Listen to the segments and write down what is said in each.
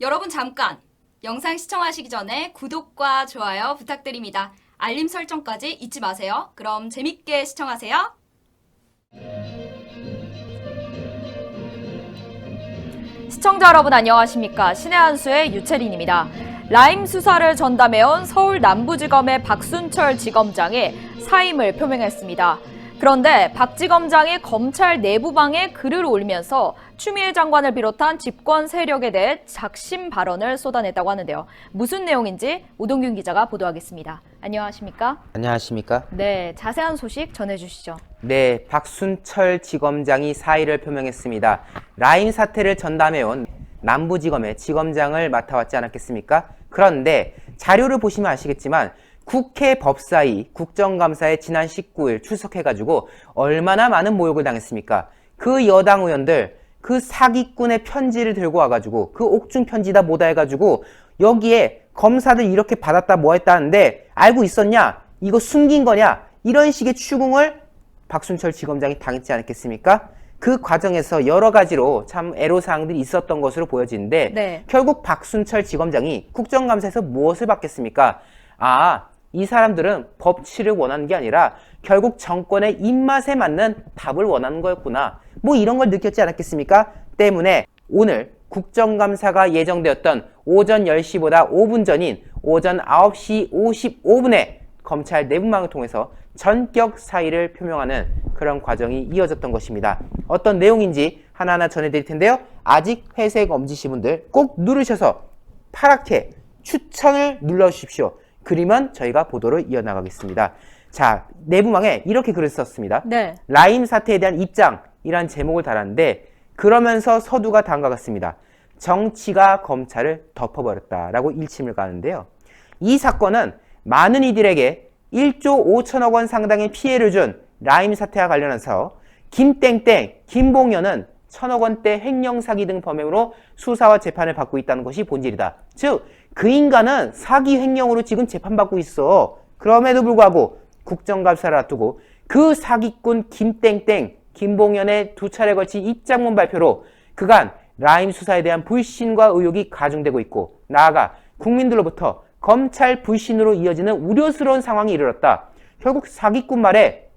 여러분 잠깐! 영상 시청하시기 전에 구독과 좋아요 부탁드립니다. 알림 설정까지 잊지 마세요. 그럼 재밌게 시청하세요. 시청자 여러분 안녕하십니까 신의 한수의 유채린입니다. 라임 수사를 전담해온 서울 남부지검의 박순철 지검장이 사임을 표명했습니다. 그런데 박 지검장이 검찰 내부방에 글을 올리면서 추미애 장관을 비롯한 집권 세력에 대해 작심 발언을 쏟아냈다고 하는데요. 무슨 내용인지 오동균 기자가 보도하겠습니다. 안녕하십니까? 안녕하십니까? 네, 자세한 소식 전해주시죠. 네, 박순철 지검장이 사의를 표명했습니다. 라임 사태를 전담해온 남부지검의 지검장을 맡아왔지 않았겠습니까? 그런데 자료를 보시면 아시겠지만 국회 법사위 국정감사에 지난 19일 출석해가지고 얼마나 많은 모욕을 당했습니까? 그 여당 의원들 그 사기꾼의 편지를 들고 와가지고 그 옥중 편지다 뭐다 해가지고 여기에 검사들 이렇게 받았다 뭐 했다 하는데 알고 있었냐? 이거 숨긴 거냐? 이런 식의 추궁을 박순철 지검장이 당했지 않았겠습니까? 그 과정에서 여러 가지로 참 애로사항들이 있었던 것으로 보여지는데 네. 결국 박순철 지검장이 국정감사에서 무엇을 받겠습니까? 아, 이 사람들은 법치를 원하는 게 아니라 결국 정권의 입맛에 맞는 답을 원하는 거였구나. 뭐 이런 걸 느꼈지 않았겠습니까? 때문에 오늘 국정감사가 예정되었던 오전 10시보다 5분 전인 오전 9시 55분에 검찰 내부망을 통해서 전격 사의를 표명하는 그런 과정이 이어졌던 것입니다. 어떤 내용인지 하나하나 전해드릴 텐데요. 아직 회색 엄지시 분들 꼭 누르셔서 파랗게 추천을 눌러주십시오. 그리면 저희가 보도를 이어나가겠습니다. 자, 내부망에 이렇게 글을 썼습니다. 네. 라임 사태에 대한 입장이란 제목을 달았는데 그러면서 서두가 다음과 같습니다. 정치가 검찰을 덮어버렸다라고 일침을 가는데요. 이 사건은 많은 이들에게 1조 5천억 원 상당의 피해를 준 라임 사태와 관련해서 김땡땡, 김봉현은 천억 원대 횡령 사기 등 범행으로 수사와 재판을 받고 있다는 것이 본질이다. 즉, 그 인간은 사기 횡령으로 지금 재판받고 있어. 그럼에도 불구하고 국정감사를 앞두고 그 사기꾼 김땡땡, 김봉현의 두 차례 걸친 입장문 발표로 그간 라임 수사에 대한 불신과 의혹이 가중되고 있고 나아가 국민들로부터 검찰 불신으로 이어지는 우려스러운 상황이 이르렀다. 결국 사기꾼 말에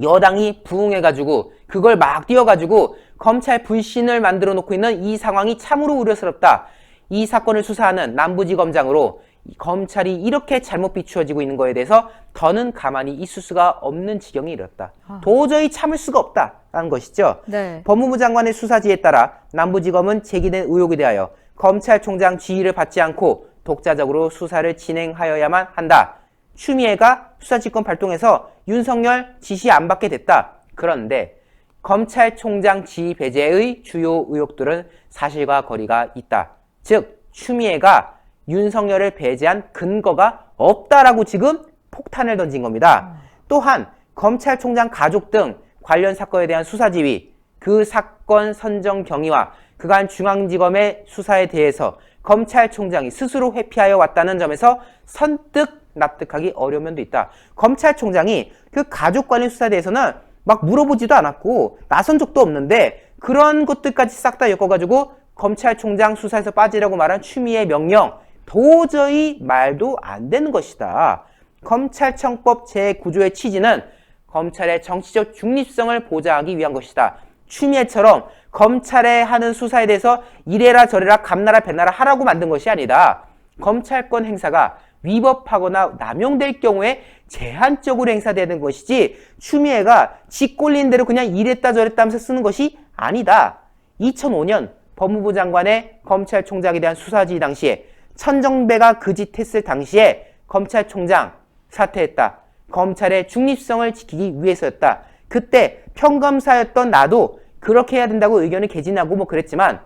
여당이 부응해가지고 그걸 막 띄워가지고 검찰 불신을 만들어 놓고 있는 이 상황이 참으로 우려스럽다. 이 사건을 수사하는 남부지검장으로 이 검찰이 이렇게 잘못 비추어지고 있는 거에 대해서 더는 가만히 있을 수가 없는 지경이 이르렀다. 도저히 참을 수가 없다라는 것이죠. 네. 법무부 장관의 수사 지에 따라 남부지검은 제기된 의혹에 대하여 검찰총장 지휘를 받지 않고 독자적으로 수사를 진행하여야만 한다. 추미애가 수사지권 발동해서 윤석열 지시 안 받게 됐다. 그런데 검찰총장 지휘 배제의 주요 의혹들은 사실과 거리가 있다. 즉 추미애가 윤석열을 배제한 근거가 없다라고 지금 폭탄을 던진 겁니다. 또한 검찰총장 가족 등 관련 사건에 대한 수사 지휘, 그 사건 선정 경위와 그간 중앙지검의 수사에 대해서 검찰총장이 스스로 회피하여 왔다는 점에서 선뜻 납득하기 어려운 면도 있다. 검찰총장이 그 가족 관련 수사에 대해서는 막 물어보지도 않았고 나선 적도 없는데 그런 것들까지 싹 다 엮어가지고 검찰총장 수사에서 빠지라고 말한 추미애 명령 도저히 말도 안 되는 것이다. 검찰청법 제9조의 취지는 검찰의 정치적 중립성을 보장하기 위한 것이다. 추미애처럼 검찰에 하는 수사에 대해서 이래라 저래라 감나라 배나라 하라고 만든 것이 아니다. 검찰권 행사가 위법하거나 남용될 경우에 제한적으로 행사되는 것이지 추미애가 지 꼴린 대로 그냥 이랬다 저랬다 하면서 쓰는 것이 아니다. 2005년 법무부 장관의 검찰총장에 대한 수사지 당시에 천정배가 그 짓 했을 당시에 검찰총장 사퇴했다. 검찰의 중립성을 지키기 위해서였다. 그때 평검사였던 나도 그렇게 해야 된다고 의견을 개진하고 뭐 그랬지만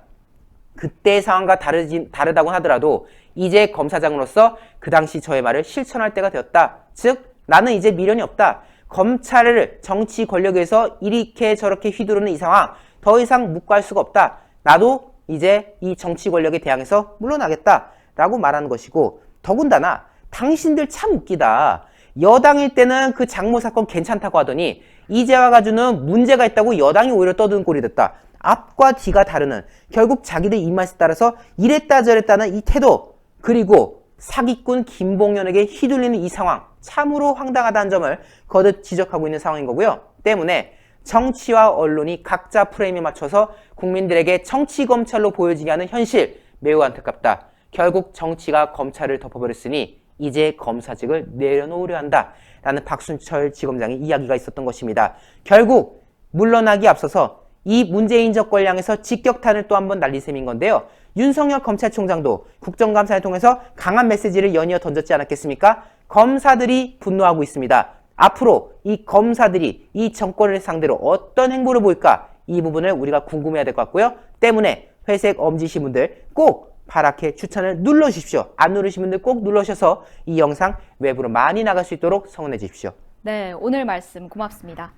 그때의 상황과 다르지, 다르다고 하더라도 이제 검사장으로서 그 당시 저의 말을 실천할 때가 되었다. 즉 나는 이제 미련이 없다. 검찰을 정치 권력에서 이렇게 저렇게 휘두르는 이 상황 더 이상 묵과할 수가 없다. 나도 이제 이 정치 권력에 대항해서 물러나겠다. 라고 말하는 것이고 더군다나 당신들 참 웃기다. 여당일 때는 그 장모 사건 괜찮다고 하더니 이제 와가지고는 문제가 있다고 여당이 오히려 떠드는 꼴이 됐다. 앞과 뒤가 다르는 결국 자기들 입맛에 따라서 이랬다 저랬다는 이 태도 그리고 사기꾼 김봉현에게 휘둘리는 이 상황 참으로 황당하다는 점을 거듭 지적하고 있는 상황인 거고요. 때문에 정치와 언론이 각자 프레임에 맞춰서 국민들에게 정치 검찰로 보여지게 하는 현실 매우 안타깝다. 결국 정치가 검찰을 덮어버렸으니 이제 검사직을 내려놓으려 한다. 라는 박순철 지검장의 이야기가 있었던 것입니다. 결국 물러나기 앞서서 이 문재인적 권량에서 직격탄을 또 한 번 날린 셈인 건데요. 윤석열 검찰총장도 국정감사를 통해서 강한 메시지를 연이어 던졌지 않았겠습니까? 검사들이 분노하고 있습니다. 앞으로 이 검사들이 이 정권을 상대로 어떤 행보를 보일까? 이 부분을 우리가 궁금해야 될 것 같고요. 때문에 회색 엄지신 분들 꼭 파랗게 추천을 눌러주십시오. 안 누르신 분들 꼭 눌러주셔서 이 영상 외부로 많이 나갈 수 있도록 성원해 주십시오. 네, 오늘 말씀 고맙습니다.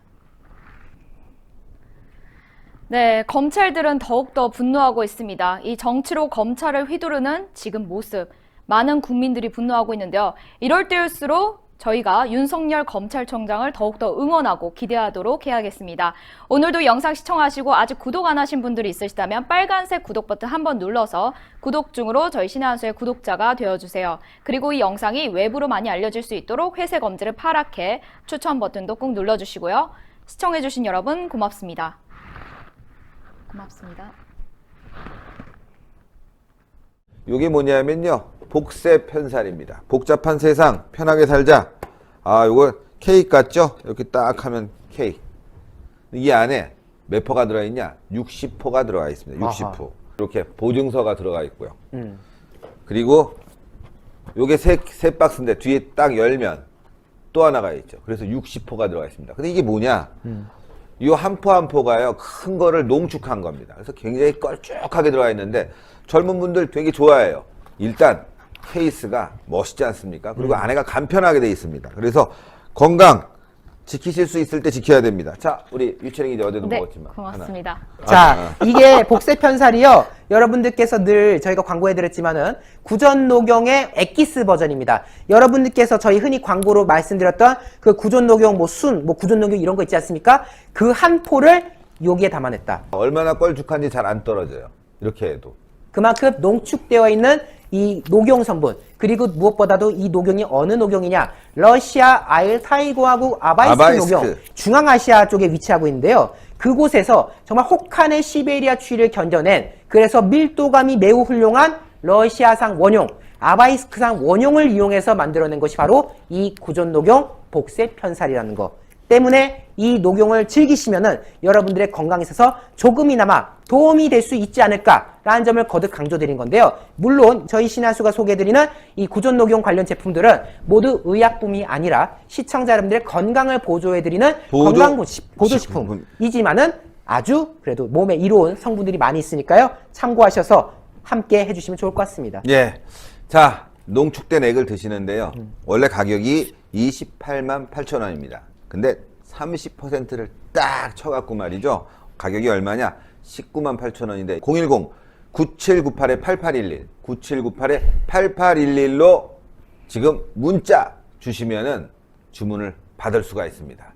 네, 검찰들은 더욱더 분노하고 있습니다. 이 정치로 검찰을 휘두르는 지금 모습, 많은 국민들이 분노하고 있는데요. 이럴 때일수록 저희가 윤석열 검찰총장을 더욱더 응원하고 기대하도록 해야겠습니다. 오늘도 영상 시청하시고 아직 구독 안 하신 분들이 있으시다면 빨간색 구독 버튼 한번 눌러서 구독 중으로 저희 신의 한수의 구독자가 되어주세요. 그리고 이 영상이 외부로 많이 알려질 수 있도록 회색 엄지를 파랗게 추천 버튼도 꼭 눌러주시고요. 시청해주신 여러분 고맙습니다. 고맙습니다. 이게 뭐냐면요. 복세 편살입니다. 복잡한 세상 편하게 살자. 아, 요거 케이크 같죠? 이렇게 딱 하면 케이크. 이 안에 몇 포가 들어있냐? 60포가 들어가 있습니다. 60포. 아하. 이렇게 보증서가 들어가 있고요. 음. 그리고 요게 세, 세 박스인데 뒤에 딱 열면 또 하나가 있죠. 그래서 60포가 들어가 있습니다. 근데 이게 뭐냐? 이한포한 포가요, 큰 거를 농축한 겁니다. 그래서 굉장히 걸쭉하게 들어가 있는데 젊은 분들 되게 좋아해요. 일단 케이스가 멋있지 않습니까? 그리고 안에가 간편하게 돼 있습니다. 그래서 건강 지키실 수 있을 때 지켜야 됩니다. 자, 우리 유채링이 이제 어제도 네, 먹었지만. 하나. 고맙습니다. 자, 이게 복세 편살이요. 여러분들께서 늘 저희가 광고해드렸지만은 구전 녹용의 엑기스 버전입니다. 여러분들께서 저희 흔히 광고로 말씀드렸던 그 구전 녹용 뭐 순, 뭐 구전 녹용 이런 거 있지 않습니까? 그 한 포를 여기에 담아냈다. 얼마나 껄쭉한지 잘 안 떨어져요. 이렇게 해도. 그만큼 농축되어 있는 이 녹용 성분 그리고 무엇보다도 이 녹용이 어느 녹용이냐? 러시아 알타이고하고 아바이스크, 아바이스크. 녹용 중앙아시아 쪽에 위치하고 있는데요. 그곳에서 정말 혹한의 시베리아 추위를 견뎌낸 그래서 밀도감이 매우 훌륭한 러시아산 원용 아바이스크산 원용을 이용해서 만들어낸 것이 바로 이 구전 녹용 복세 편살이라는 거 때문에 이 녹용을 즐기시면은 여러분들의 건강에 있어서 조금이나마 도움이 될 수 있지 않을까라는 점을 거듭 강조드린 건데요. 물론 저희 신하수가 소개해드리는 이 구전 녹용 관련 제품들은 모두 의약품이 아니라 시청자 여러분들의 건강을 보조해드리는 보조- 건강 보조식품이지만은 아주 그래도 몸에 이로운 성분들이 많이 있으니까요. 참고하셔서 함께 해주시면 좋을 것 같습니다. 예. 자, 농축된 액을 드시는데요. 원래 가격이 28만 8천 원입니다. 근데 30%를 딱 쳐갖고 말이죠. 가격이 얼마냐? 19만 8천 원인데 010 9798-8811 9798-8811로 지금 문자 주시면은 주문을 받을 수가 있습니다.